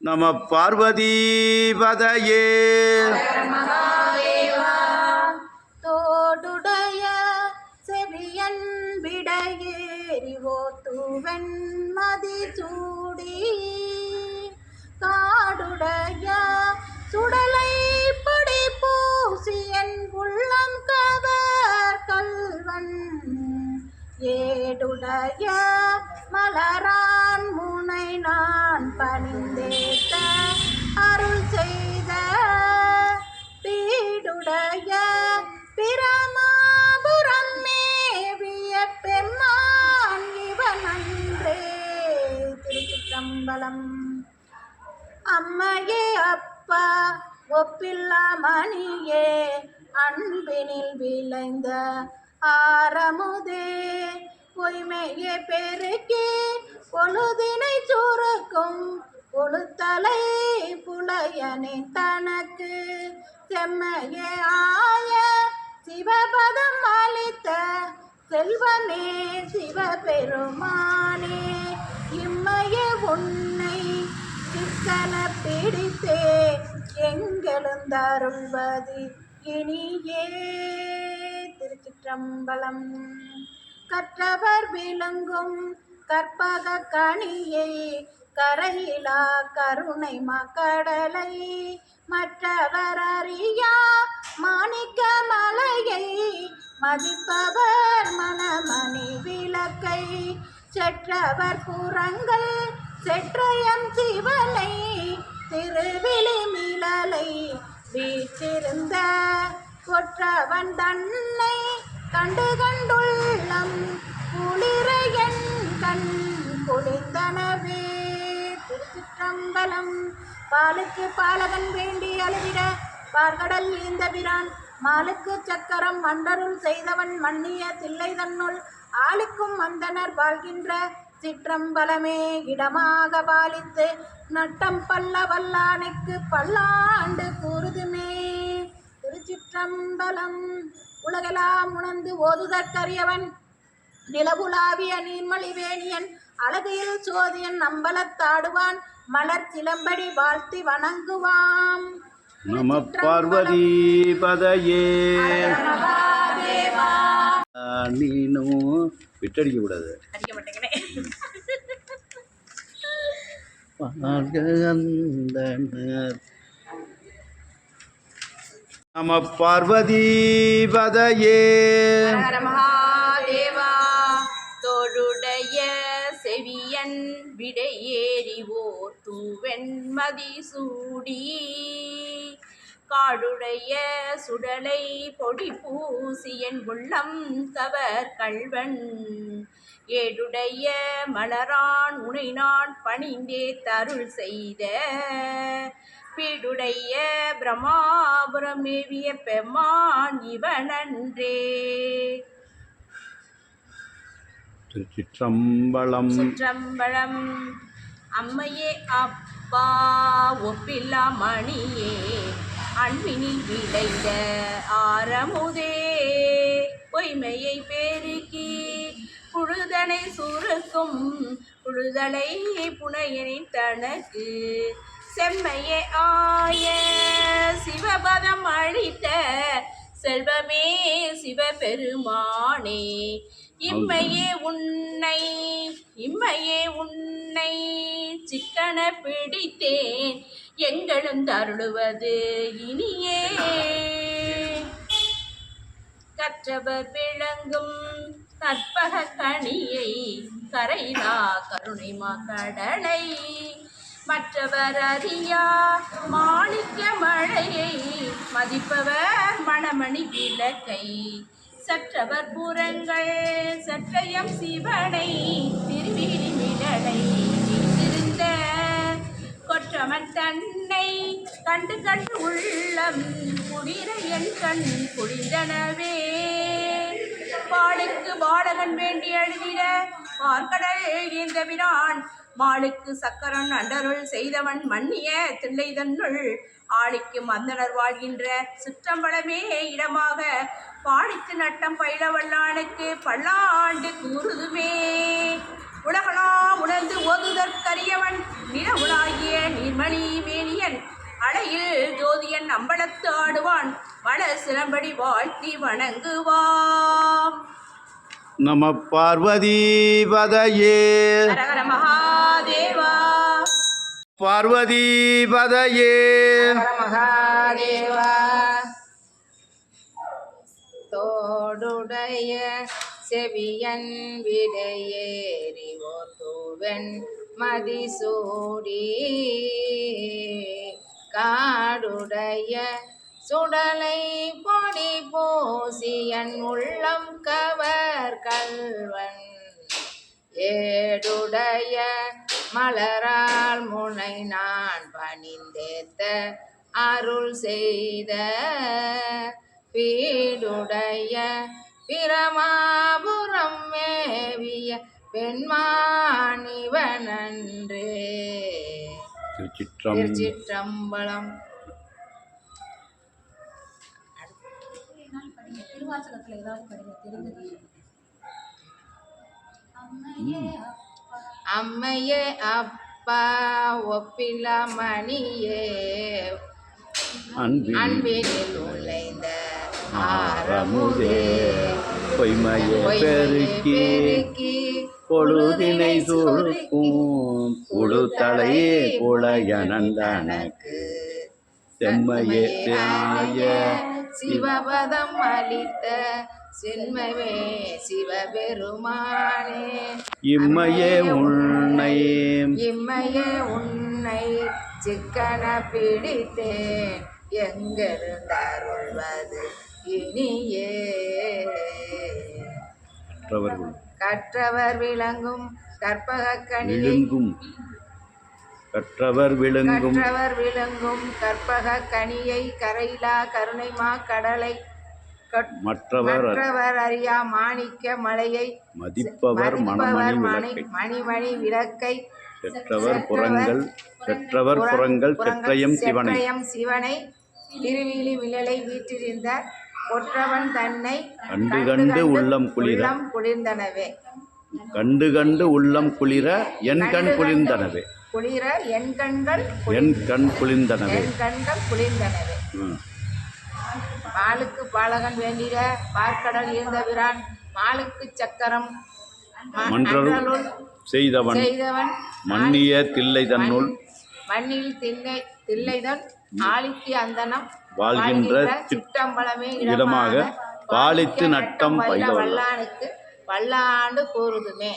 நம பார்வதி பதையே தோடுடைய செவியன் விடையேறி ஓத்துவன் மதி சூடி காடுடைய சுடலை ஏடுடைய மலரான் முனை நான் பணிந்தேத்த அருள் செய்த பீடுடைய பிரமாபுரம் மேவிய பெம்மான் இவன் அன்றே திருச்சிற்றம்பலம். அம்மையே அப்பா ஒப்பில்லா மணியே அன்பினில் விளைந்த ஆரமுதே. பொய்மையே பெருக்கி பொழுதினை சுருக்கும் பொழுத்தலை புலையனை தனக்கு. செம்மையே ஆய சிவபதம் அளித்த செல்வமே சிவபெருமானே. இம்மையே உன்னை சிக்கன பிடித்தே எங்கெழுந்தருள்வது இனியே. திருச்சிற்றம்பலம். கற்றவர் விளங்கும் கற்பக கணியை கரையிலா கருணை மக்கடலை மற்றவர் அறியா மாணிக்க மலையை மதிப்பவர் மனமணி விளக்கை செற்றவர் புறங்கள் செற்றயம் சிவனை திருவிழி மிளலை வீற்றிருந்த கொற்றவன் தன்னை கண்டு கண்டுள்ள குளிரையன் என் கண் குளிர்ந்தனவே திருச்சிற்றம்பலம் பாலுக்கு பாலகன் வேண்டி அழுதிட பார்கடல் ஈந்தபிரான் மாலுக்கு சக்கரம் மண்டருள் செய்தவன் மன்னிய தில்லை தன்னுள் ஆளுக்கும் மந்தனர் வாழ்கின்ற சிற்றம்பலமே. இடமாக பாலித்து நட்டம் பல்ல வல்லானுக்கு பல்லாண்டு கூறுதுமே. திருச்சிற்றம்பலம் உலகெல்லாம் உணர்ந்து ஓதுதற்கரியவன் நிலவுலாவிய நீர்மலிவேணியன் அழகையில் சோதியன் நம்பலத்தாடுவான் மலர் சிலம்படி வாழ்த்தி வணங்குவாம். நம பார்வதி பதையே நீனும் விட்டடிக்க கூடாது. நம பார்வதி பதையே விடையேறி ஓர் தூவெண்மதி சூடி காடுடைய சுடலை பொடி பூசியன் உள்ளம் கவர் கள்வன் ஏடுடைய மலரான் உனை நான் பணிந்தே தருள் செய்த பீடுடைய பிரமாபுரம் மேவிய பெம்மான் இவனன்றே திருச்சிற்றம்பலம். சிற்றம்பலம் அம்மையே அப்பா ஒப்பில்லா மணியே அன்பினில் விளைந்த ஆரமுதே. பொய்மையை பெருக்கி புழுதனை சுருக்கும் புழுதலை புனையனின் தனக்கு. செம்மையே ஆய சிவபதம் அழித்த செல்வமே சிவபெருமானே. இம்மையே உன்னை இம்மையே உன்னை சிக்கன பிடித்தேன். எங்களும் தருளுவது இனியே. கற்றவர் விளங்கும் கற்பக கனியை கரையிலா கருணை கடலை. மற்றவர் அறியா மாணிக்க மழையை மதிப்பவர் மணமணி விளக்கை. சற்றவர் புறங்கள் சற்றயம் சிவனை திருவிழி மிடலை கொற்றவன் கொற்றமன் தன்னை கண்டு கண்டு உள்ளம் குளிர என் கண் குளிர்ந்தனவே பாலுக்கு பாலகன் வேண்டி எழுதிட பார்க்கடல் இந்த விரான் மாளுக்கு சக்கரன் அண்டருள் செய்தவன் மன்னிய தில்லை தன்னுள் ஆளிக்கு மந்தனர் வாழ்கின்ற சிற்றம்பலமே இடமாக பாடித்து நட்டம் பயிலவல்லானுக்கு பல்லாண்டு கூறுதுமே. உலகலாம் உணர்ந்து ஓதுதற்கரியவன் நிலவுலாகிய நீர்மணி அம்பலத்து ஆடுவான். வள சிலம்படி வாழ்த்தி வணங்குவாம். நம பார்வதி பதையே மகாதேவா பார்வதீபதையே. மகாதேவா தோடுடைய செவியன் விடையேறி ஓத்துவன் மதிசூடி. காடுடைய சுடலை பொடி பூசியன் உள்ளம் கவர் கல்வன். ஏடுடைய மலரால் முனை நான் பணிந்தேத்த அருள் செய்த பீடுடைய பிரமாபுரம் மேவிய பெண்மாணிவனன்றே திருச்சிற்றம் திருச்சிற்றம்பலம். திருவாசகத்துல ஏதாவது படிங்க தெரிஞ்சது. அம்மையே அப்பா ஒப்பிலா மணியே அன்பின் அன்பினில் உழைந்த ஆரமுதே. பொய்மையை பெருக்கி பொழுதினை சுருக்கும் புழுத்தலையே புலையனந்தனக்கு செம்மையே சிவபதம் அளித்த சென்மவே சிவபெருமானே. இம்மையே உன்னை இம்மையே உன்னை சிக்கன பிடித்தேன். எங்கிருந்தருள்வது இனியே. கற்றவர்கள். கற்றவர் விளங்கும் கற்பக கனியை விழுங்கும். கற்றவர் விழுங்கும். கற்றவர் விளங்கும் கற்பக கனியை கரையிலா கருணைமா கடலை கட்- மற்றவர் மற்றவர் அறியா மாணிக்க மலையை மதிப்பவர் மணமணி மணிமணி விளக்கை. பெற்றவர் புறங்கள் பெற்றவர் புறங்கள் பெற்றயம் சிவனை. சிவனை. திருவிழி விழலை வீற்றிருந்த ஒற்றவன் தன்னை கண்டு கண்டு உள்ளம் குளிர. குளிர்ந்தனவே. கண்டு கண்டு உள்ளம் குளிர என் கண் குளிர்ந்தனவே. குளிர என் கண்கள் என் கண் குளிர்ந்தனவே. என் கண்கள் குளிர்ந்தனவே. பாலுக்கு பாலகன் வேண்டிட பார்க்கடல் இருந்த பிரான் மாலுக்கு சக்கரம். மன்றருள் செய்தவன் செய்தவன் மன்னிய தில்லை தன்னுள் மண்ணில் திண்ணை தில்லைதன் ஆலிக்கு அந்தனம் வாழ்கின்ற சிற்றம்பலமே இடமாக பாலித்து நட்டம் பயில வல்லானுக்கு பல்லாண்டு கூறுதுமே.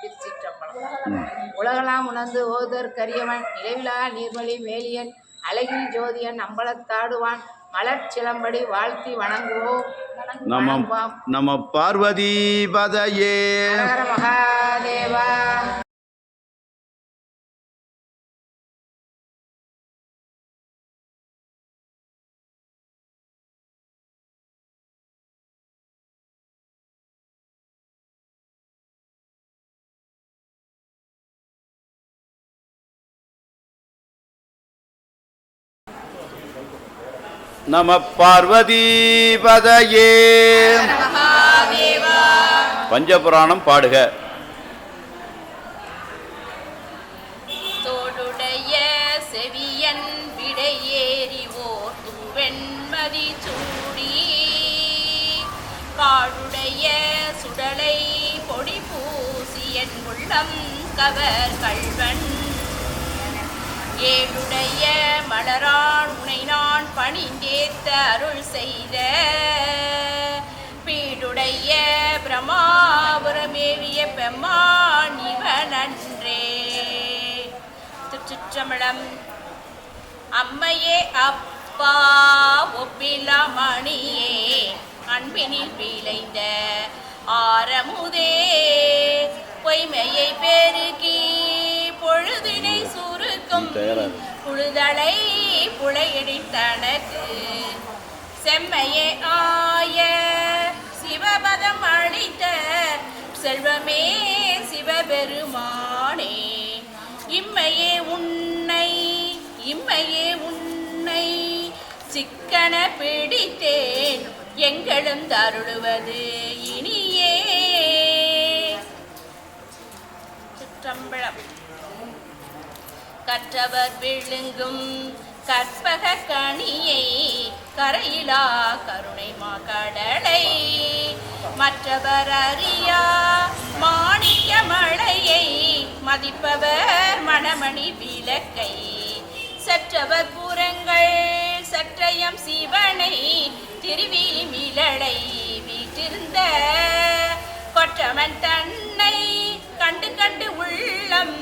திருச்சிற்றம்பலம். உலகலாம் உணர்ந்து ஓதர் கரியவன் நிலவிலா நீர்மலி மேலியன் அழகில் ஜோதியன் அம்பலத்தாடுவான் மலர் சிலம்படி வாழ்த்தி வணங்குவோம். நம வணங்குவோம். நம பார்வதி பதையே நம பார்வதீபதையே பஞ்சபுராணம் பாடுக. தோடுடைய செவியன் விடையேறி ஓர் வெண்மதி சூடி. காடுடைய சுடலை பொடி பூசியன் உள்ளம் கவர் கள்வன். ஏழுடைய மலரா பணிந்தேத்த அருள் செய்த பீடுடைய பிரமாபுரமேவிய பெம்மான் இவனன்றே. திருச்சிற்றம்பலம் அம்மையே அப்பா ஒப்பிலமணியே அன்பினில் விளைந்த ஆரமுதே. பொய்மையை பெருகி பொழுதினை சுருக்கும் தயாராகு. புழுதலை புழையடித்தனக்கு செம்மையே ஆய சிவபதம் அளித்த செல்வமே சிவபெருமானே. இம்மையே உன்னை இம்மையே உன்னை சிக்கன பிடித்தேன் எங்களும் தருளுவது இனியே. சிற்றம்பலம். கற்றவர் விழுங்கும் கற்பக கணியை கரையிலா கருணை மாகடலை மற்றவர் அறியா மாணிக்க மழையை மதிப்பவர் மணமணி விளக்கை. சற்றவர் புறங்கள் சற்றயம் சிவனை திருவி மிளலை வீட்டிருந்த கொற்றவன் தன்னை கண்டு கண்டு உள்ளம்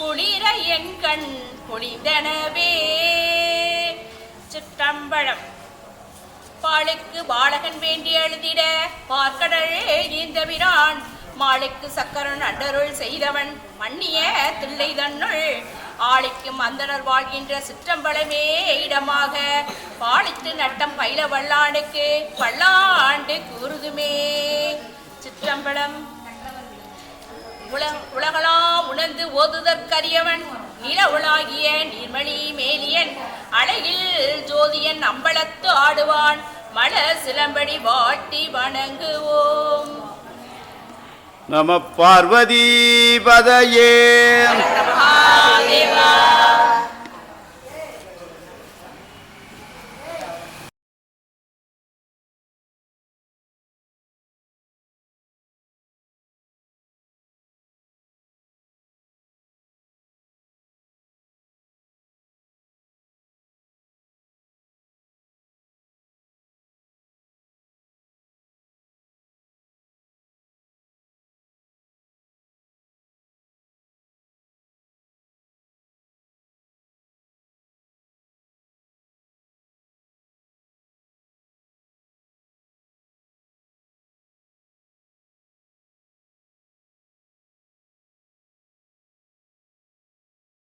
குளிர என் கண் குளிந்தனவே சிற்றம்பழம் பாலுக்கு பாலகன் வேண்டி எழுதிட பார்க்கடல் இந்த விரான் மாளுக்கு சக்கரன் அண்டருள் செய்தவன் மன்னிய தில்லை தன்னுள். ஆளுக்கு மந்தனர் வாழ்கின்ற சிற்றம்பலமே இடமாக. பாலித்து நட்டம் பயில வல்லாண்டுக்கு பல்லாண்டு கூறுதுமே. சிற்றம்பலம். உல- உலகளாம் உணர்ந்து ஓதுதற்கரியவன் நில உலாகிய நீர்மணி மேலியன். அழகில் ஜோதியன் அம்பலத்து ஆடுவான். மல சிலம்படி வாட்டி வணங்குவோம். நம பார்வதி பதையே.